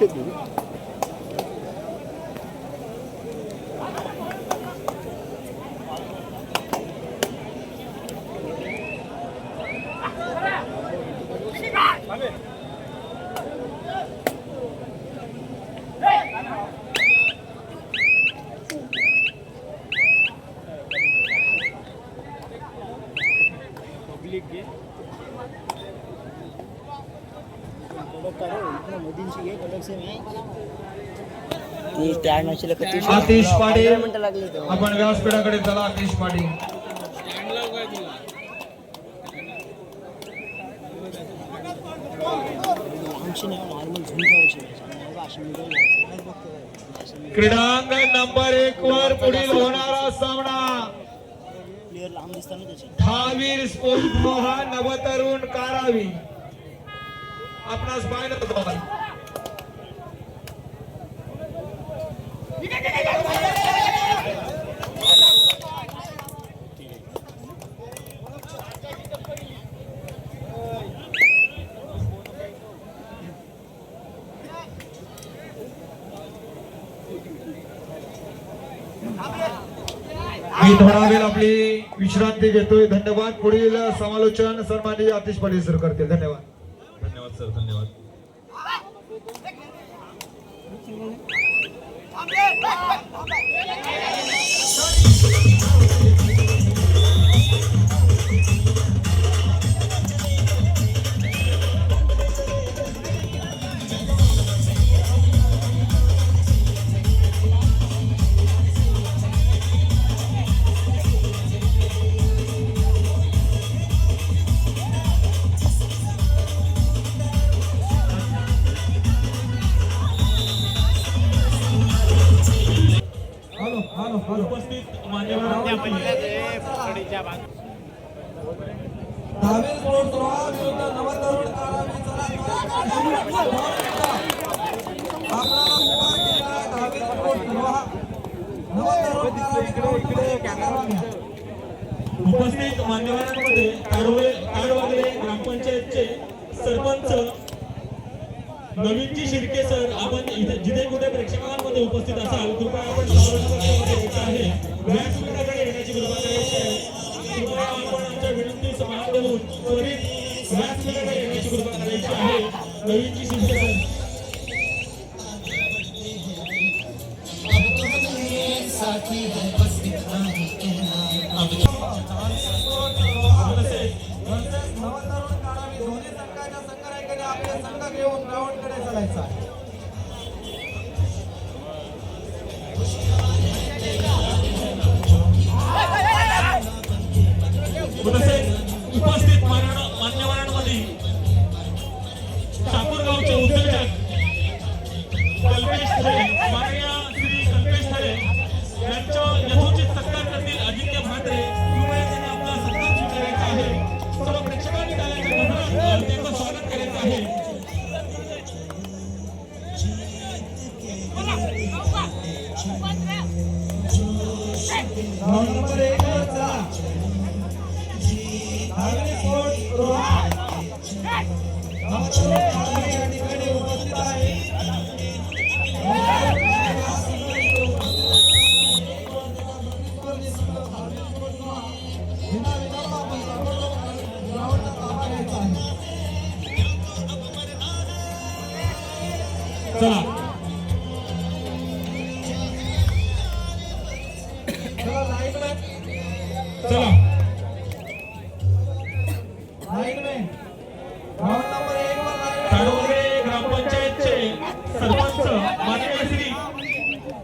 ती स्टँड नसेल का ती आतिश पाडे लागली तर आपण व्यासपीठाकडे चला आतिश मिडल क्रीडांगण नंबर एक वर पुढील होणारा सामना. प्लेअर लांब दिसताना त्याचे दहावीर स्पोर्ट मोहा नवतरुण कारावी. आपणास बाहेर होतं मी थोडा वेळ आपली विश्रांती घेतोय. धन्यवाद. पुढील समालोचन सन्माननीय आतिश पाटील सर करतील. धन्यवाद. सर धन्यवाद. उपस्थित मान्यवरांमध्ये ताडोळे ग्रामपंचायतचे सरपंच नवीनजी शिर्के सर आपण जिथे कुठे प्रेक्षकांमध्ये उपस्थित असाल कृपया आपण समारंभामध्ये यायचं आहे व्यासपीठाकडे येण्याची कृपा करायची आहे. आपण आमच्या देऊन त्वरित येण्याची कृपा करायची आहे. दोन्ही संघाच्या संघ घेऊन ग्राउंडकडे चालायचा आहे. तसेच उपस्थित मान्य-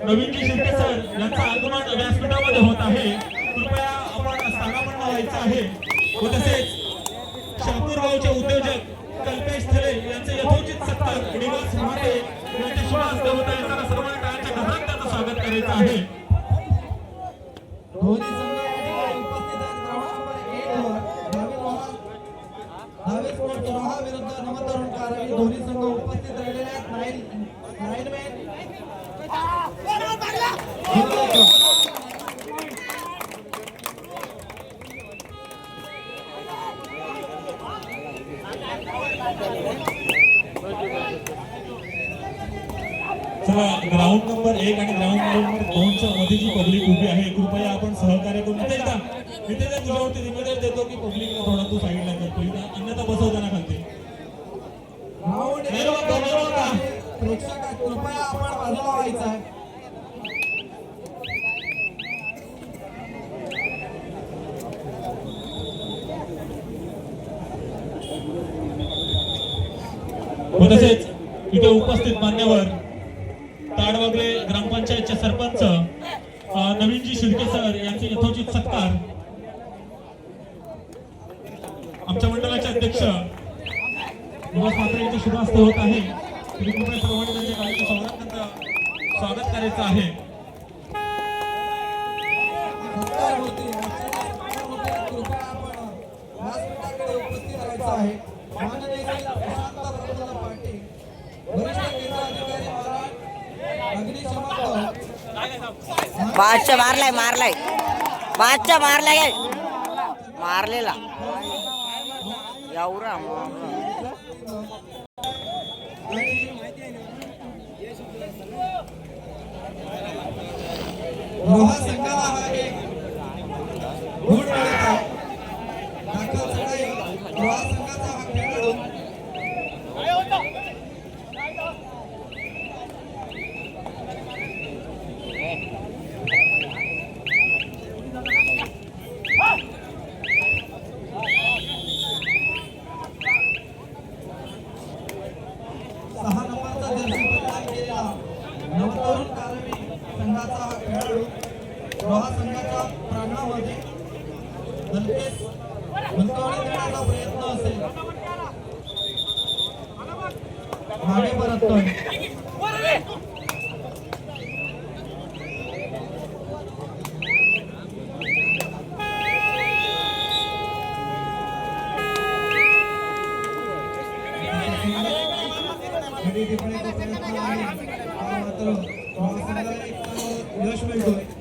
नवीनजी शिर्के सर यांचा आगमन व्यासपीठामध्ये होत आहे. कृपया आपण स्थानापन्न व्हायचं आहे. व तसेच शापूरगावचे उद्योजक कल्पेश थले यांचे यथोचित सत्कार निवास महाते यांच्या शुभ हस्ते होत आहे त्यांना सर्व त्यांचं स्वागत करायचं आहे. एक आणि ग्राउंड नंबर दोनच्या मध्ये जी पब्लिक उभी आहे कृपया आपण सहकार्य करून इथे एकदा इथे जर तुझ्यावरती जिम्मेदार देतो की पब्लिक थोडा तू साईडला करतो अन्यथा बसवताना खालते. प्रेक्षक कृपया आपण बाजूला व्हायचं आहे. व तसेच इथे उपस्थित मान्यवर ताडवागले ग्रामपंचायतचे सरपंच नवीनजी शिर्के सर यांचे यथोचित सत्कार. आमच्या मंडळाचे अध्यक्ष निवास मात्रे यांचे शुभ होत आहे. तरी कृपया सर्वांनी त्यांच्या गाडीचं स्वागत स्वागत करायचं आहे. सत्कार आहे आजचे जे सत्कार होते, कृपया आपण व्यासपीठाकडे उपस्थित राहायचं आहे माननीय श्री प्रशांत प्रफुल्ल पाटील वरिष्ठ केंद्र अधिकारी पाचच्या मारलाय मारलाय. पाचच्या मारलाय. मारलेला. यावरा रोहा संघाला हा एक गुण मिळत आहे दाखल चढाई रोहा संघाचा हा खेळाडू सहा नंबरचा जर्सी परिधान केलेला नवतरुण कारवी संघाचा हा खेळाडू रोहा संघाच्या प्रांगणामध्ये हलकेच गुंतवणूक देण्याचा प्रयत्न असेल. मागे परततोय. आहे हा मात्र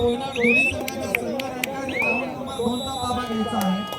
कोयना मंडळ पोयनार दोन्ही संघाच्या संघ रँकाने ग्राउंड नंबर दोनचा ताबा घ्यायचा आहे.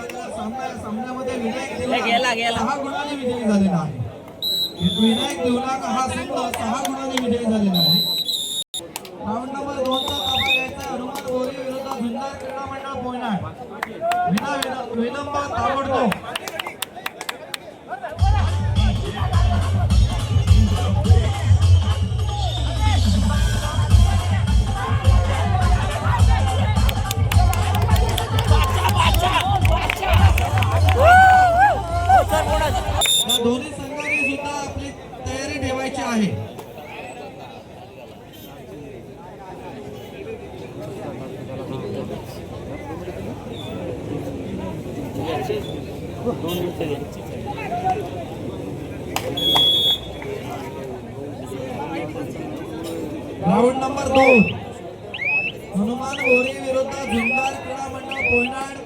सामन्यामध्ये विनायक दिवाण सहा गुणांनी विजयी झालेला आहे. विनायक दिवलाक हा संघ सहा गुणांनी विजयी झालेला आहे. राऊंड नंबर दोनचा ताबा घ्यायचा हनुमान गोरी विरुद्ध जुन्नर क्रीडा मंडळ पोयनाड विना विना- विलंब ताबडतोब. दोन्ही संघाने सुद्धा आपली तयारी ठेवायची आहे. राऊंड नंबर दोन. हनुमान गोरी विरुद्ध झुंजार क्रीडा मंडळ पोयनाड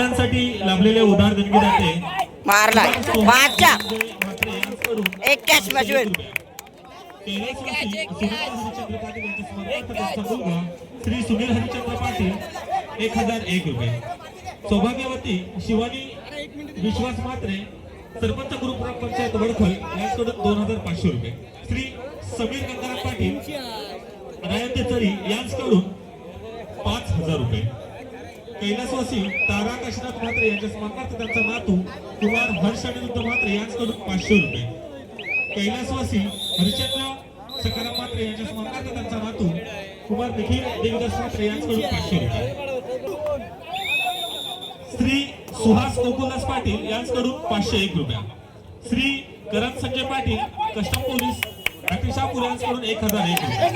सामन्यांसाठी लाभलेले उधार देणगी म्हात्रे यांच्याकडून एक कॅच मुलगा श्री सुनील हरिचंद्र पाटील एक हजार एक रुपये सौभाग्यवती शिवानी विश्वास म्हात्रे सरपंच ग्रुप पंचायत वडखल यांच्याकडून दोन हजार पाचशे रुपये. श्री समीर गंगाराम पाटील रायते चरी यांच्याकडून पाच हजार रुपये. कैलासवासी तारा काशीनाथ म्हात्रे यांच्या स्मरणार्थ त्यांचा नातू कुमार हर्ष अनिरुद्ध म्हात्रे यांच्याकडून पाचशे रुपये. कैलासवासी हरिचंद्र सकाराम म्हात्रे यांच्या स्मरणार्थ त्यांचा नातू कुमार निखिल देवीदास म्हात्रे यांच्याकडून पाचशे रुपये. श्री सुहास गोकुलदास पाटील यांच्याकडून पाचशे एक रुपया. श्री करण संजय पाटील कस्टम पोलीस राकेश यांच्याकडून एक हजार एक रुपये.